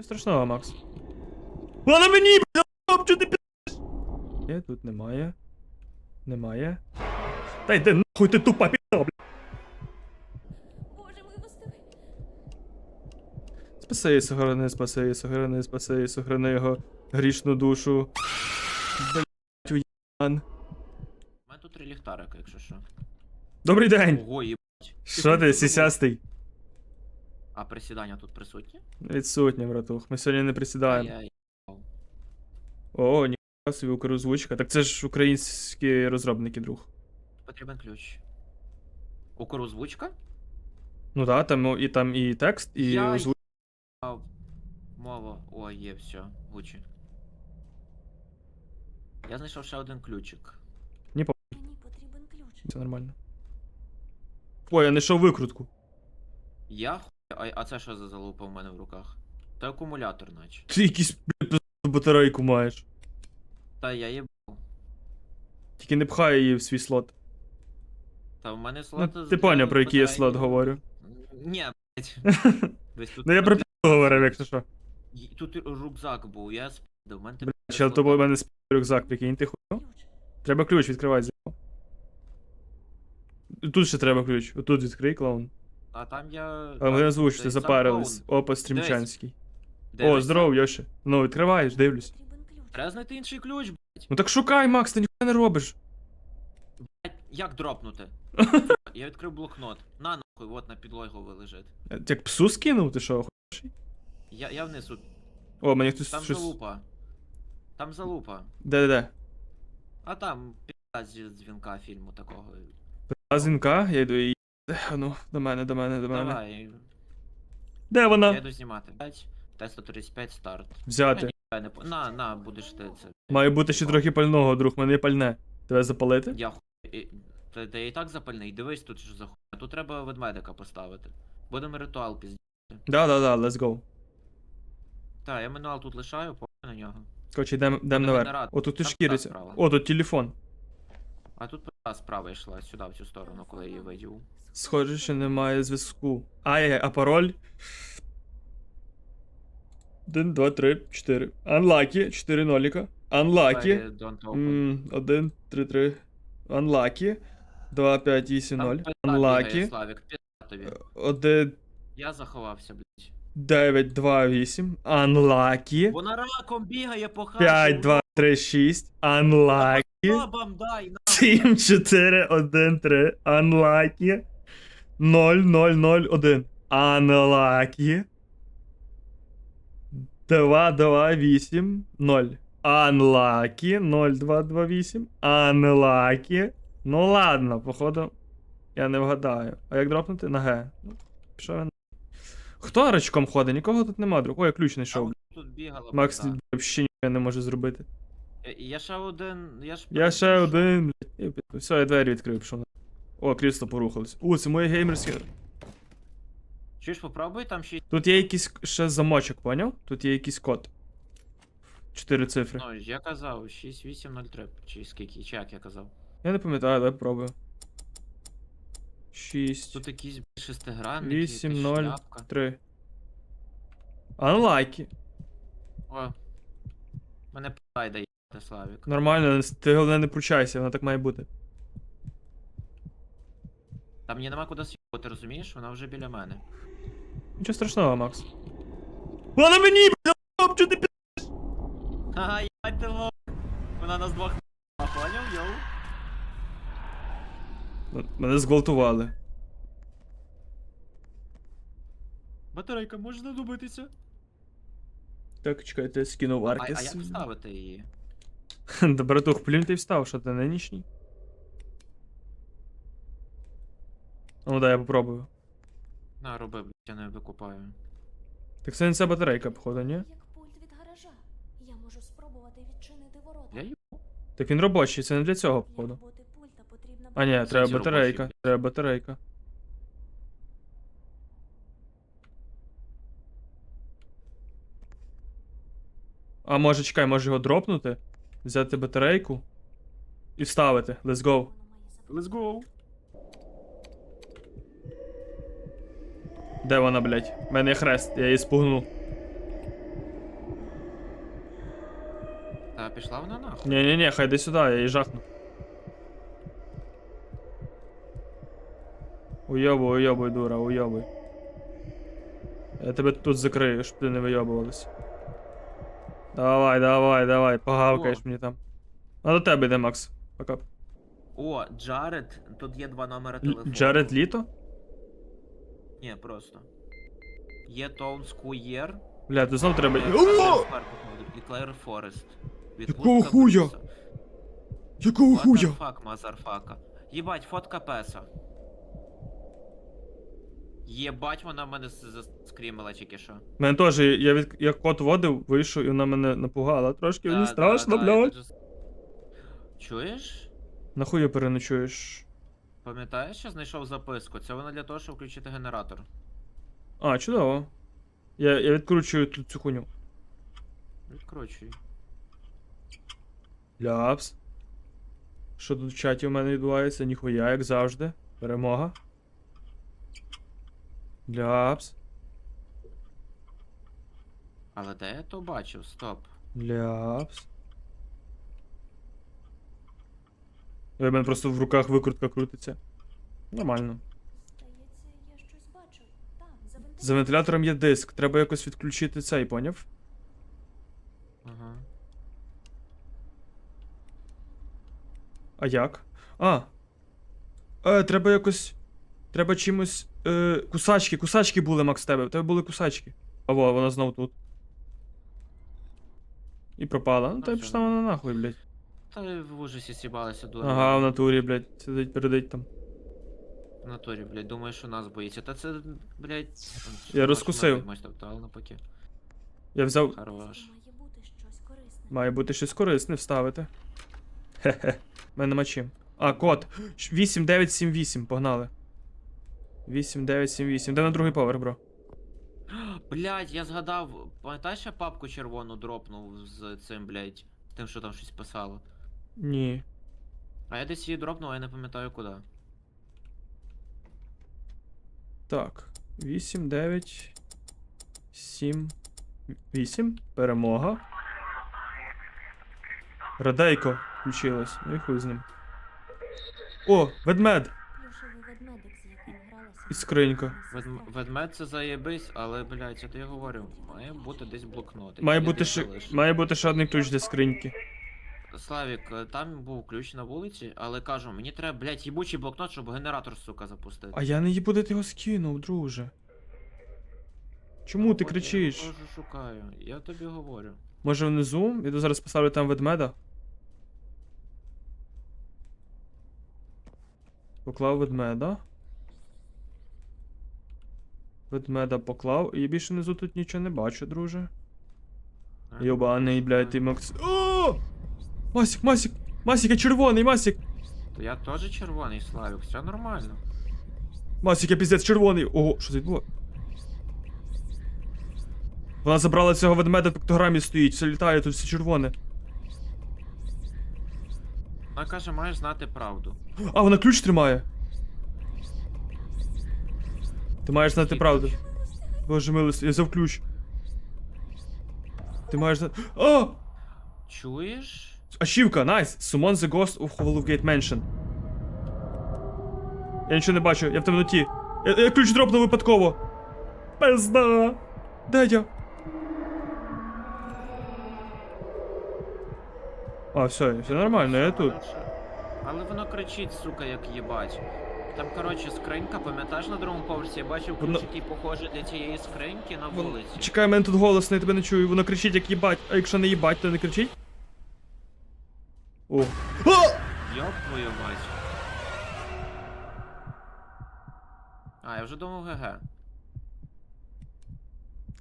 Нічого страшного, Макс. Вона мені, блядь, що ти пі***ш? Є, тут немає. Немає. Та йди нахуй ти тупа пі***а, блядь. Боже. Спаси, сохрани, спаси, сохрани, спаси, сохрани його грішну душу. Блять, уян. У мене тут три ліхтарика, якщо що. Добрий день! Ого, їбать. Що ти, сісястий? А присідання тут присутні? Відсутня, братух. Ми сьогодні не присідаємо. О, ніхуя собі укрозвучка. Так це ж українські розробники, друг. Потрібен ключ. Укрозвучка? Ну так, там о, і там і текст, і Я- озвучка. Мова. О, є, все. Гучі. Я знайшов ще один ключик. Мені потрібен ключ. Це нормально. Ой, я знайшов викрутку. Я хуй. А, а це що за залупа в мене в руках? Це акумулятор, наче. Ти якийсь блядь, батарейку маєш. Та я їб. Тільки не пхай її в свій слот. Та в мене Ну, слот. ти поняв, про який я слот говорю. Ні, блять. Десь тут. Ну я про пі*** говорив, якщо що. Й- Тут рюкзак був, я спідав. У мене тепер чел, слот- тобі в мене спів рюкзак, прикинь, ти хуй. Треба ключ, відкривай зі. Тут ще треба ключ. Отут відкрий клоун. А там я. А ми озвучте, запарились. Опа, Стрімчанський. О, здоров, Йоші. Ну, відкриваєш, дивлюсь. Треба знайти інший ключ, блять. Ну так шукай, Макс, ти ніхуя не робиш. Як дропнути? Я відкрив блокнот. На нахуй, от на підлогу лежить. Е, Як псу скинув, ти що? хуй? Я, я внизу. О, мені хтось Там щось. залупа. Там залупа. Де-де-де? А там зі дзвінка фільму такого. А дзвінка, я йду і. Ну, до мене, до мене, до мене. Давай, Де я вона? йду знімати. 5, Т-135 старт. Взяти. Я не по- На, на, будеш ти це. Має бути ще трохи пального, друг, мене є пальне. Тебе запалити? Я хуй. і- Та, та я і так запальний, дивись тут що за хуй. Тут треба ведмедика поставити. Будемо ритуал пізді. Да-да-да, let's go. Так, я мануал тут лишаю, по на нього. Короче, йдемо йдем наверх. генератор. О, тут і Там справа. О, тут телефон. А тут пи***а справа йшла сюди, в цю сторону, коли я її видів. Схоже, що немає зв'язку. Ай, а пароль? 1, 2, 3, 4. Unlucky, 4 ноліка. Unlucky. Двері 1, 3, 3. Unlucky. 2, 5, 8, 0. Там Unlucky. Славік, пизда тобі. 1, Я заховався, блядь. 9, 2, 8. Unlucky. Вона раком бігає по хаті. 5, 2, 3, 6. Unlucky. Бабам дай, на. 7, 4, 1, 3. Unlucky. 0, 0, 0, 1. Unlucky. 2, 2, 8, 0. Unlucky. 0, 2, 2, 8. Unlucky. Ну ладно, походу. Я не вгадаю. А як дропнути? На Г. Ну, Пішов він. Хто рачком ходить? Нікого тут нема, друг. Ой, я ключ знайшов. Тут бігала. Макс пизда. взагалі нічого не може зробити. Е, Я ще один. Я ж Я ще один. блядь, і пі- Все, я двері відкрив, пішов. на- О, крісло порухалось. О, це моє геймерське. Чуєш, попробуй там ще. Тут є якийсь ще замочок, поняв? Тут є якийсь код. Чотири цифри. Ну, я казав, 6803. Чи скільки, чи як я казав. Я не пам'ятаю, давай пробую. 6, Тут якісь блядь, шестигранники, 8, якась 0, шляпка. 3. Unlucky. О. Мене пай дає, Славік. Нормально, ти головне не пручайся, воно так має бути. Там мені нема куди с'їхати, розумієш? Вона вже біля мене. Нічого страшного, Макс. Вона мені, блядь, що ти пі... Ага, єбать ти лох. Вона нас двох н***а, поняв, йоу? Мене зґвалтували. Батарейка, може знадобитися? Так, чекайте, скинув А, аркіс. а як вставити її? Да, братух, плюнь ти встав, що ти нічний? Ну да, я попробую. На, роби, блядь, я не викупаю. Так це не ця батарейка, походу, ні? Як пульт від гаража. Я можу спробувати відчинити ворота. Я їбу. Так він робочий, це не для цього, Для походу. роботи пульта потрібна А ні, треба батарейка. Треба батарейка. А може чекай, може його дропнути, взяти батарейку і вставити. Let's go. Let's go. Де вона, блядь? У мене є хрест, я її спугну. Та пішла вона нахуй. ні ні ні хай йди сюди, я її жахну. Уйобуй, уйобуй, дура, уйобуй. Я тебе тут закрию, щоб ти не вийобувалась. Давай, давай, давай, погавкаєш О. мені там. А до тебе йде, Макс. Пока. О, Джаред, тут є два номери Л- телефону. Джаред Літо? Ні, просто. Є Тоун Скуєр. Бля, тут знов треба. і О! І Клер Форест. Якого хуя? Якого fuck, мазарфака. Єбать, фотка песа. Єбать, вона в мене заскрімила тільки що. Мене теж, я від я кот водив, вийшов і вона мене напугала. Трошки мені Да, страшно, блядь. Чуєш? Нахуй переночуєш? Пам'ятаєш, що знайшов записку? Це вона для того, щоб включити генератор. А, чудово. Я, я відкручую тут цю хуйню. Відкручуй. Ляпс. Що тут в чаті у мене відбувається? Ніхуя, як завжди. Перемога. Ляпс. Але де я то бачив? Стоп. Ляпс. У мене просто в руках викрутка крутиться. Нормально. Здається, я щось бачу. Там, за вентилятором. Вентилятором є диск. Треба якось відключити цей, поняв? Ага. А як? А. Е, треба якось. Треба чимось. Е, кусачки, кусачки були, Макс, в тебе. В тебе були кусачки. А во, вона знов тут. І пропала. Ну, Ну, та й пішла вона нахуй, блядь. Та й в ужасі сібалася дура. Ага, в натурі, блядь, сидить, передить там. В натурі, блядь, думаю, що нас боїться. Та це, блядь. Я розкусив. Я взяв. Хорош. Має бути щось корисне. Має бути щось корисне вставити. Хе-хе. Мене нема чим. А, код. 8978, погнали. 8978. Де на другий поверх, бро? Блядь, я згадав, пам'ятаєш, я папку червону дропнув з цим, блядь, з тим, що там щось писало. Ні. А я десь її дропнув, а я не пам'ятаю куди. Так. 8, 9, 7, 8. Перемога. Радейко включилось. Ну і хуй з ним. О, ведмед! І скринька. Вед... Ведмед це заєбись, але, блядь, то я говорю, має бути десь блокнот. Має який бути, ще, залишив. має бути ще один ключ для скриньки. Славік, е, там був ключ на вулиці, але кажу, мені треба, блядь, їбучий блокнот, щоб генератор, сука, запустити. А я не їбу, де ти його скинув, друже. Чому ти От кричиш? Я теж шукаю, я тобі говорю. Може внизу? Я тут зараз поставлю там ведмеда. Поклав ведмеда. Ведмеда поклав. І я більше внизу тут нічого не бачу, друже. Йобаний, блядь, ти Макс. О! Масік, Масік! Масік, я червоний, Масік! То я теж червоний, Славік, все нормально. Масік, я піздець червоний! Ого, що це відбувається? Вона забрала цього ведмеда в піктограмі стоїть, все літає, тут все червоне. Вона каже, маєш знати правду. А, вона ключ тримає. Ти маєш знати правду. Боже милості, я взяв ключ. Ти маєш знати. А! Чуєш? Ачівка, найс! Summon the ghost of Hollowgate Mansion. Я нічого не бачу, я в темноті. Я, я ключ дропнув випадково. Пизда! Де я? А, все, все нормально, я тут. Але воно кричить, сука, як їбать. Там, коротше, скринька, пам'ятаєш на другому поверсі, я бачив ключ, Воно- який похожий для цієї скриньки на Вон- вулиці. Чекай, мене тут голосно, я тебе не чую. Воно кричить як їбать. А якщо не їбать, то не кричить? О. А! Йоп твою мать. А, я вже думав ГГ.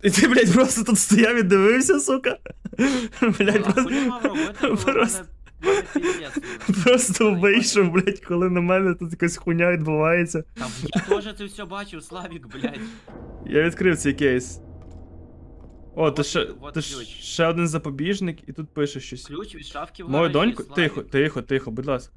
І ти, блядь, просто тут стояв і дивився, сука. Блядь, А просто, хуй мав робити, коли в просто, мене- в мене піздець. Просто вийшов, блядь, коли на мене тут якась хуйня відбувається. Там я теж це все бачив, Славік, блядь. Я відкрив цей кейс. О, то ще, вот то ключ. ще один запобіжник, і тут пише щось. Ключ від шафки в Мою гаражі, доньку. Славік. Тихо, тихо, тихо, будь ласка.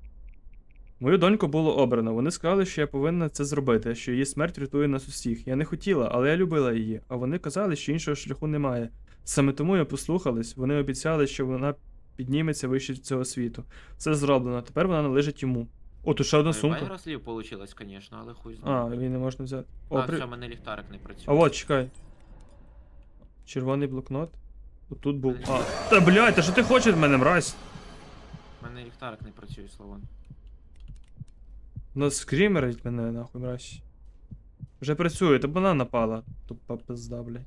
Мою доньку було обрано. Вони сказали, що я повинна це зробити, що її смерть рятує нас усіх. Я не хотіла, але я любила її. А вони казали, що іншого шляху немає. Саме тому я послухалась, вони обіцяли, що вона підніметься вище цього світу. Це зроблено. Тепер вона належить йому. О, тут ще одна сумка. Пару слів получилось, звісно, але хуй А, знає. він не можна взяти. О, А, при... все, в мене ліхтарик не працює. а от, чекай. Червоний блокнот. Тут був. А. Та блядь, та що ти хочеш від мене, мразь? У мене ліхтарик не працює, Славон. Ну скрімерить мене, нахуй, мразь. Вже працює, та вона напала. Тупа пизда, блядь.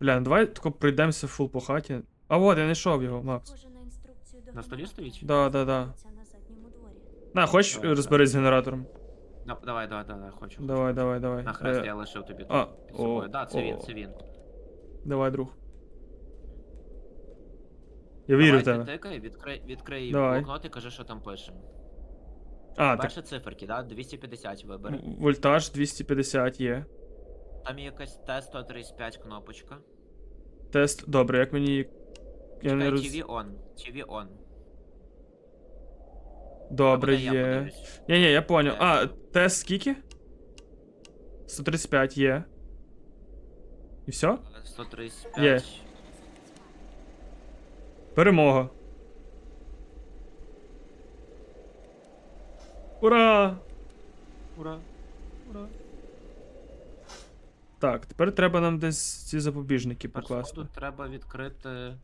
Бля, ну давай тако пройдемося фул по хаті. А от, я знайшов його, Макс. На столі стоїть? Да, да, да. на хочеш Давай, розберись з генератором? Да, давай, давай, давай, хочу. Давай, давай, давай. На хрест Е, я лишив тобі а, тут під собою. о, Да, це він, о. це він. Давай, друг. Я вірю в Давай, тебе. Тикай, відкрий, відкрий Давай. блокнот і кажи, що там пише. А, так. Перші циферки, да? 250 вибери. Вольтаж 250 є. Там є якась Т-135 кнопочка. Тест. Добре, як мені. її- Я не Чекай, роз... TV on. TV on. Добре, дай я є. подивлюсь. Ні, ні, я поняв. Е. А, тест скільки? 135 є. І все? Е, 135. Є. Перемога. Ура! Ура. Ура! Так, тепер треба нам десь ці запобіжники покласти. сходу треба відкрити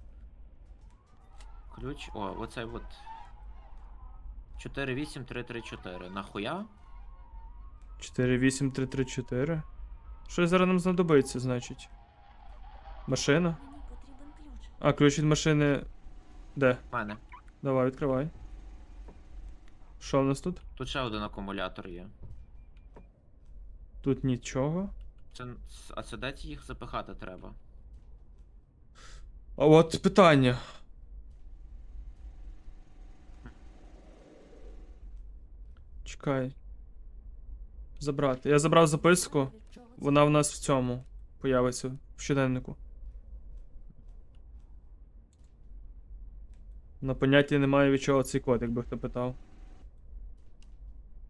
ключ. О, оцей от. 48334. Нахуя? 48334. Що зараз нам знадобиться, значить? Машина? Мені потрібен ключ. А, ключ від машини. Де? В мене. Давай, відкривай. Що в нас тут? Тут ще один акумулятор є. Тут нічого. Це, а це де їх запихати треба? А от питання. Чекай. Забрати. Я забрав записку. Вона в нас в цьому появиться в щоденнику. На понятті немає від чого цей код, якби хто питав.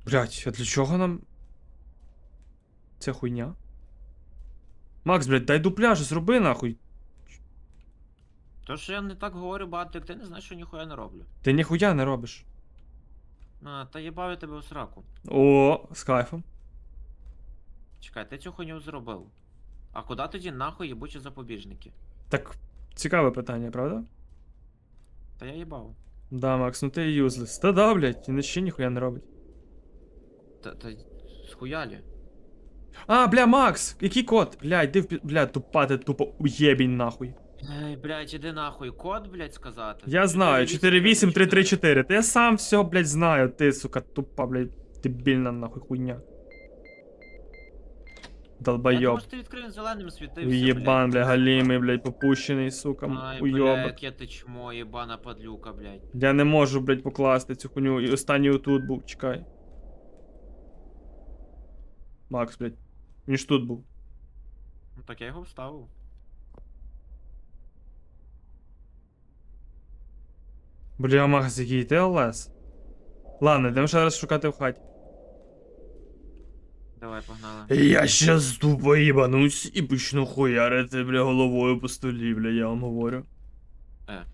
Блять, а для чого нам. Ця хуйня? Макс, блядь, дай дупляж, зроби нахуй. То що я не так говорю багато, як ти не знаєш, що ніхуя не роблю. Ти ніхуя не робиш. А, та їбав я тебе у сраку. О, з кайфом. Чекай, ти цю хуйню зробив. А куди тоді нахуй їбучі запобіжники? Так, цікаве питання, правда? Та я їбав. Да, Макс, ну ти юзлес. Та да, блядь, він ще ніхуя не робить. Та, та схуялі. А, бля, Макс! Який код? Бля, йди в пі... Бля, тупа ти тупо уєбінь нахуй. Ей, блядь, іди нахуй. Код, блядь, сказати. Я знаю, 48334. Та я сам все, блядь, знаю. Ти, сука, тупа, блядь, дебільна нахуй хуйня. Долбойоб. що ти відкрив зеленим світився, Єбан, бля, галімий, блядь, попущений, сука, Ай, бля, уйобок. яке ти чмо, єбана падлюка, блядь. Я не можу, блядь, покласти цю хуйню. І останній отут був, чекай. Макс, блядь. Він ж тут був. Ну так я його вставив. Бля, Макс, який ти ЛС. Ладно, йдемо ще раз шукати в хаті. Давай, погнали. Я щас тупо їбанусь і почну хуярити, бля, головою по столі, бля, я вам говорю. Е.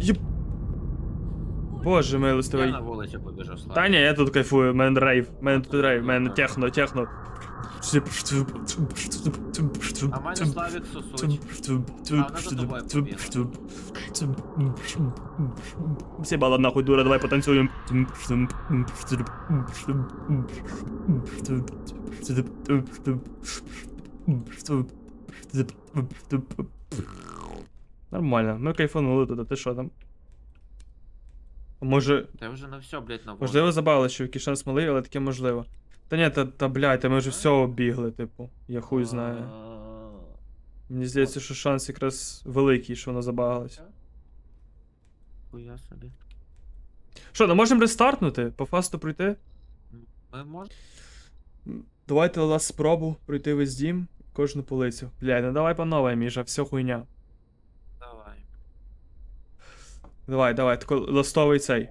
Єб... Боже Я милостивий. на вулицю побіжав, слава. Та ні, я тут кайфую, в мене рейв, мене тут рейв, мене техно, техно. А мене Славік сосуть. Всі бала нахуй, дура, давай потанцюємо. Нормально, ми кайфанули тут, а ти що там? А Може, Та вже на все, блядь, на. Можливо, забавили, що якийсь шанс малий, але таке можливо. Та ні, та, та блядь, та ми вже все обігли, типу. Я хуй знаю. Мені здається, що шанс якраз великий, що воно забагалось. Хуя собі. Що, ну можемо рестартнути? По фасту пройти? Ми можемо. Давайте лас спробу пройти весь дім, кожну полицю. Блядь, ну давай по новій, Міша, все хуйня. Давай. Давай, давай, тако ластовий цей.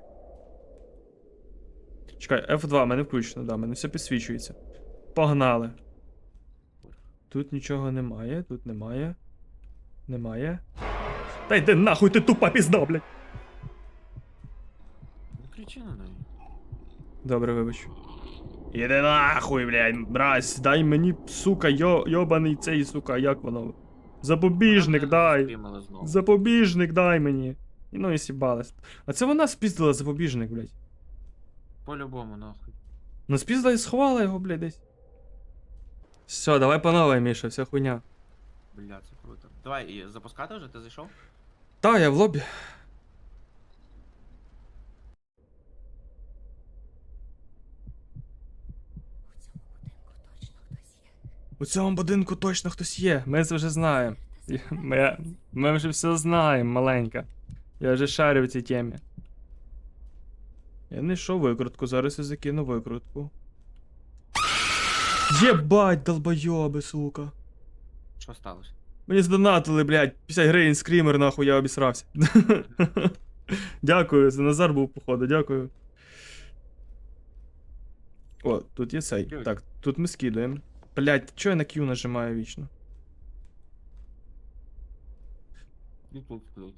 Чекай, F2, мене включено, да, мене все підсвічується. Погнали. Тут нічого немає, тут немає. Немає. Та йди нахуй, ти тупа пізда, блядь. Не кричи на неї. Добре, вибач. Іди нахуй, блядь, мразь, дай мені, сука, йо, йобаний цей, сука, як воно. Запобіжник Вона дай. спіймала знову. Запобіжник дай мені. І ну і сібалась. А це вона спіздила запобіжник, блядь. По-любому, нахуй. Ну спіздила і сховала його, блядь, десь. Все, давай по новой, Міша, вся хуйня. Бля, це круто. Давай, і запускати вже, ти зайшов? Та, я в лобі. У цьому будинку точно хтось є. У цьому будинку точно хтось є, ми це вже знаємо. Ми, ми вже все знаємо, маленька. Я вже шарю в цій темі. Я не йшов викрутку, зараз я закину викрутку. Єбать, долбойоби, сука. Що сталося? Мені здонатили, блядь, 50 гривень скрімер, нахуй, я обісрався. дякую, це Назар був, походу, дякую. О, тут є цей. Так, тут ми скидаємо. Блядь, чого я на Q нажимаю вічно? Ну тут, тут.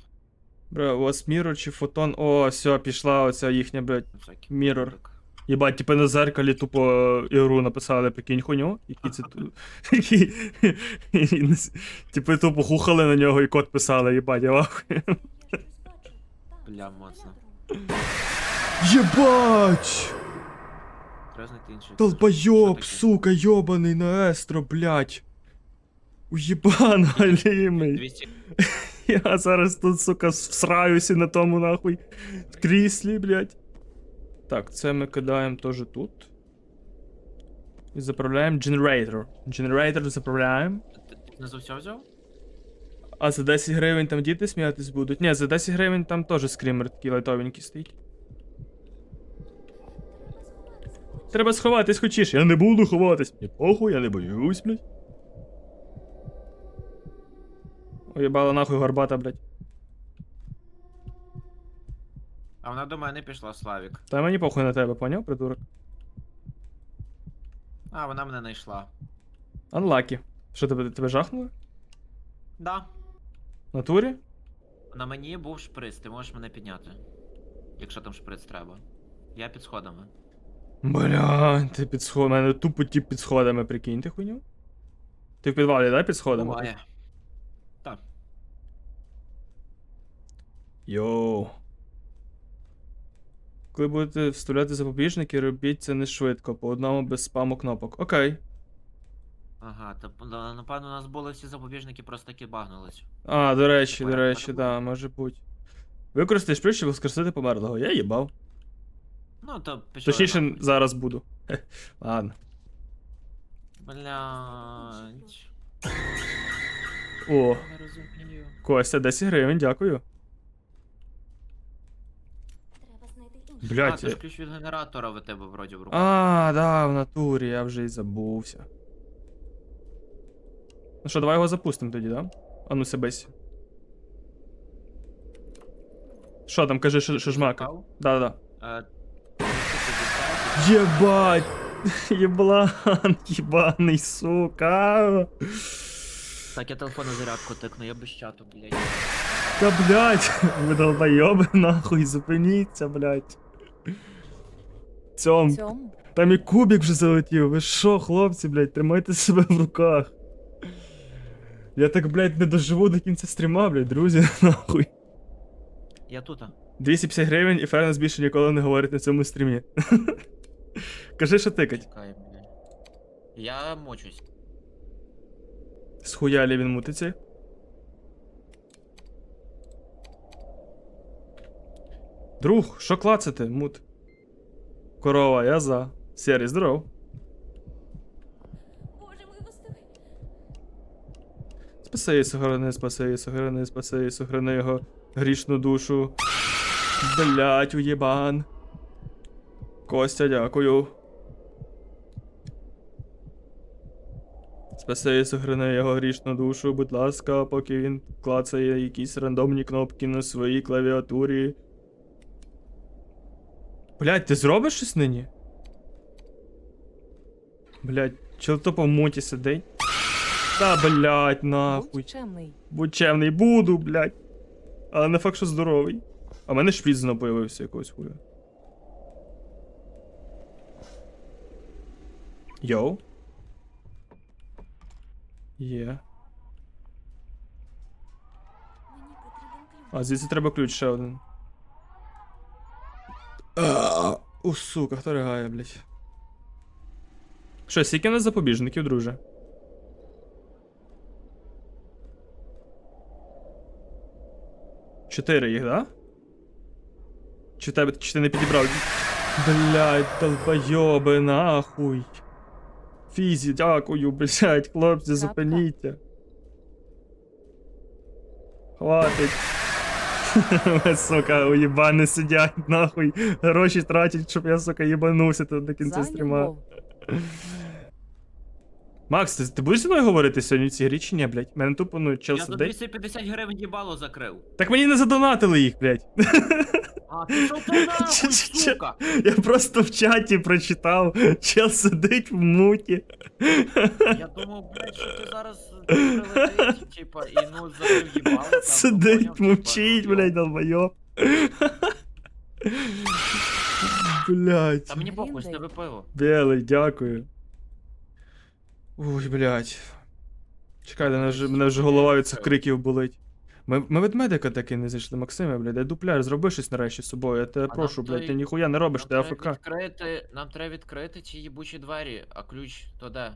Бля, у вас мірор чи фотон. О, все, пішла оця їхня, блядь. Випадок. Єбать, типу на зеркалі тупо ігру написали, прикинь хуйню. Які це ту- які. і не с- Типу тупо хухали на нього і код писали, їбать, я вахую. Бля, моцно. Єбать! Таке? сука, йобаний на естро, блядь. Уєбан галімий. 200. Я зараз тут, сука, всраюся на тому нахуй кріслі, блядь. Так, це ми кидаємо теж тут. І заправляємо generator. Generator заправляємо. Не за все взяв? А за 10 гривень там діти сміятись будуть. Ні, за 10 гривень там теж скрімер такий лайтовенький стоїть. Треба сховатись хочеш. Я не буду ховатись. Ні похуй, я не боюсь, блядь. Уєбала нахуй горбата, блядь. А вона до мене пішла, Славік. Та мені похуй на тебе, поняв, придурок? А, вона мене знайшла. Unlucky. Що тебе, тебе жахнули? Да. Натурі? На мені був шприц, ти можеш мене підняти. Якщо там шприц треба. Я під сходами. Бля, ти під сходами. мене тупо тип під сходами, прикинь, ти хуйню? Ти в підвалі, да, під сходами? Буває. Так. Йоу. Коли будете вставляти запобіжники, робіть це не швидко, по одному без спаму кнопок. Окей. Ага, то на- напевно у нас були всі запобіжники, просто таки багнулись. А, до речі, до речі, так да, може бути. Використай шприч, щоб воскресити померлого. Я їбав. Ну, то пішли. Точніше, нахуй. зараз буду. Хе, Ладно. Блядь. О. Костя, 10 гривень, дякую. Блядь, а, це ж ключ від генератора в тебе вроді в руках. А, да, в натурі, я вже й забувся. Ну що, давай його запустимо тоді, да? А ну себесь. Що там, кажи, що, що жмака? Да-да-да. Е, 350. Єбать! Єблан, єбаний, сука. Так, я телефон на зарядку тикну, я без чату, блядь. Та блядь, ви долбойоби, нахуй, зупиніться, блядь. Цьом, Цьому? там і кубик вже залетів. Ви що, хлопці, блядь, тримайте себе в руках. Я так, блядь, не доживу до кінця стріма, блядь, друзі, нахуй. Я тут. 250 гривень і Фернес більше ніколи не говорить на цьому стрімі. Кажи, що тикать. Чекай, блядь. Я мочусь. Схуялі він мутиться. Друг, що клацати, мут? Корова, я за. Серий, здоров. Боже мой, милостивий. Спаси, сохрани, спаси, сохрани, спаси, сохрани його грішну душу. Блять, уєбан. Костя, дякую. Спаси, сохрани його грішну душу, будь ласка, поки він клацає якісь рандомні кнопки на своїй клавіатурі. Блять, ти зробиш щось нині? Блять, чел тупо в муті сидить. Та, блядь, нахуй. Будь чемний. Будь чемний, буду, блядь. Але не факт, що здоровий. А в мене шприц знову появився якогось хуя. Йоу. Є. А, звідси треба ключ ще один. У, сука, хто ригає, блядь. Що, скільки у нас запобіжників, друже? Чотири їх, да? Чи, тебе, чи ти не підібрав? Блядь, долбойоби, нахуй. Фізі, дякую, блядь, хлопці, зупиніться. Хватить. Ви, сука, уїбани сидять, нахуй. Гроші тратять, щоб я, сука, їбанувся тут до кінця стріма. Макс, ти, ти будеш зі мною говорити сьогодні в цій грі чи ні, блядь? Мене тупо, ну, Я за сидить. 250 гривень їбало закрив. Так мені не задонатили їх, блядь. А ти що ти нахуй, сука? Я просто в чаті прочитав. Чел сидить в муті. Я думав, блядь, що ти зараз прилетить, типа, і ну закрив їбало. там, ну, Сидить, поняв, типа, мовчить, ну, блядь, долбойоб. Блядь. Та мені похуй, з тебе пиво. Білий, дякую. Ой, блядь. Чекай, мене вже, мене вже голова від цих криків болить. Ми, ми від медика таки не зайшли, Максиме, блядь, дай дупляр, зроби щось нарешті з собою, я тебе А прошу, нам блядь, той- ти ніхуя не робиш, ти треба АФК. відкрити, нам треба відкрити ці їбучі двері, а ключ то де?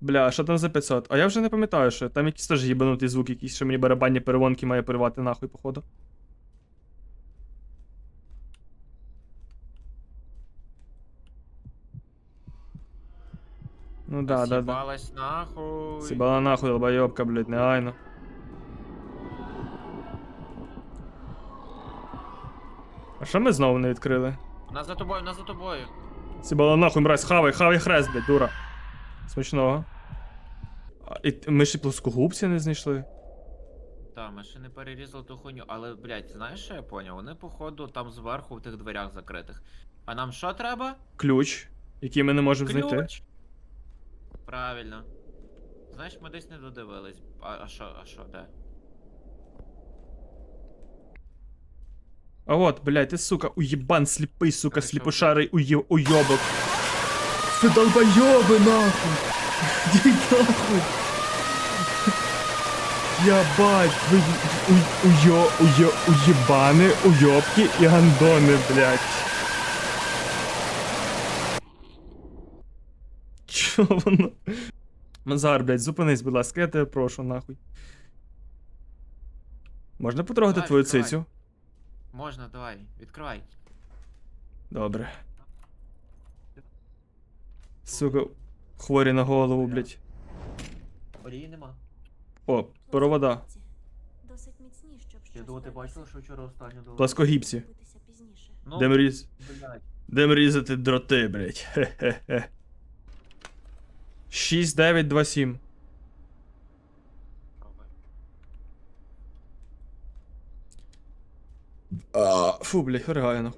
Бля, що там за 500? А я вже не пам'ятаю, що там якийсь теж їбанутий звук, якийсь, що мені барабанні перевонки має поривати нахуй, походу. Ну да, да, да. Сібалась нахуй. Сібала нахуй, долбойобка, блядь, негайно. А що ми знову не відкрили? Нас за тобою, нас за тобою. Сібала нахуй, мразь, хавай, хавай хрест, блядь, дура. Смачного. А, і т- ми ще плоскогубці не знайшли. Та, ми ще не перерізали ту хуйню, але, блядь, знаєш, що я поняв? Вони, походу, там зверху в тих дверях закритих. А нам що треба? Ключ, який ми не можемо знайти. Ключ. Правильно. Знаєш, ми десь не додивились. А, а що, а що, де? А от, блядь, ти, сука, уєбан сліпий, сука, Хорошо. сліпошарий ує... уйобок. Ти долбойоби, нахуй! Іди нахуй! Ябать, ви у, уйо, уйо, уєбани, уйобки і гандони, блядь. Чо воно? Мазар, блядь, зупинись, будь ласка, я тебе прошу, нахуй. Можна потрогати Давай, твою відкривай. цицю? Можна, давай, відкривай. Добре. Сука, хворі на голову, блядь. Олії нема. О, провода. Досить міцні, щоб щось Я думаю, ти бачила, що вчора останню дала? Пласкогіпсі. Пізніше. Ну, Дем різ... блядь. Дем різати дроти, блядь. Хе-хе-хе. 6927. А, фу, блядь, нахуй.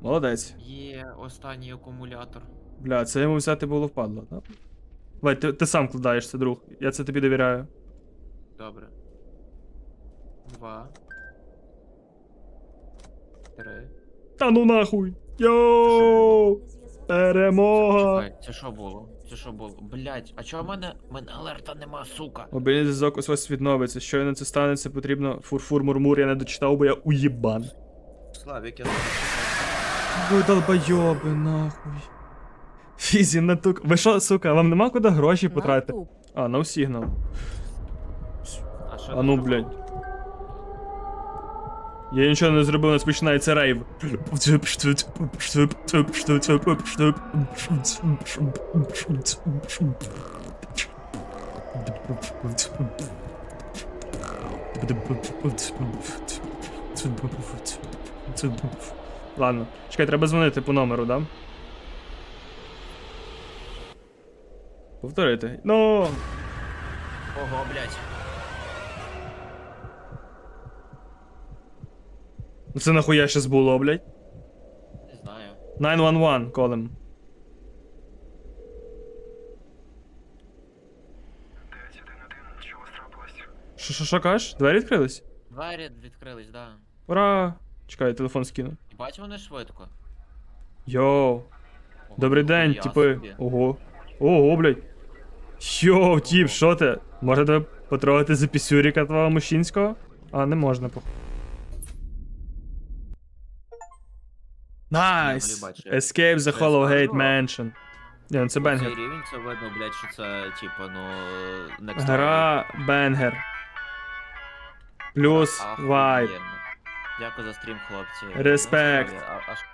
Молодець. Є останній акумулятор. Бля, це йому взяти було впадло, так? Давай, ти, ти сам кладаєшся, друг. Я це тобі довіряю. Добре. Два. Три. Та ну нахуй! Йоу! Перемога! Чекай, це що було? Це що було? Блять, а чого в мене. в мене алерта нема, сука? Мобільний зв'язок ось ось відновиться. Щойно це станеться, потрібно фурфур мурмур, я не дочитав, бо я уєбан. Славік, я Ви долбойоби, нахуй. Фізі, натук. Ви що, сука, вам нема куди гроші потратити? А, no сигнал. А, що А ну, тут блядь. Я нічого не зробив, у нас починається рейв. Ладно, чекай, треба дзвонити по номеру, да? Повторити. Ну. Ого, блять. Ну Це нахуя щас було, блядь? Не знаю. 911, колем. Що, що, що кажеш? Двері відкрились? Двері відкрились, да. Ура! Чекай, телефон скину. І бачиш, вони швидко. Йоу. Ого, Добрий день, ніхуя типи. собі. Ого. Ого, блядь. Йоу, тіп, що ти? Можна тебе потрогати за пісюріка твого мужчинського? А, не можна, похуй. Найс! Escape the Hollow Gate. Mansion. Ні, ну це Цей рівень це видно, блядь, що це, типа, ну. Next level. Гра бенгер. Плюс Ахуєнно. вайб. Дякую за стрім, хлопці. Респект. А, що?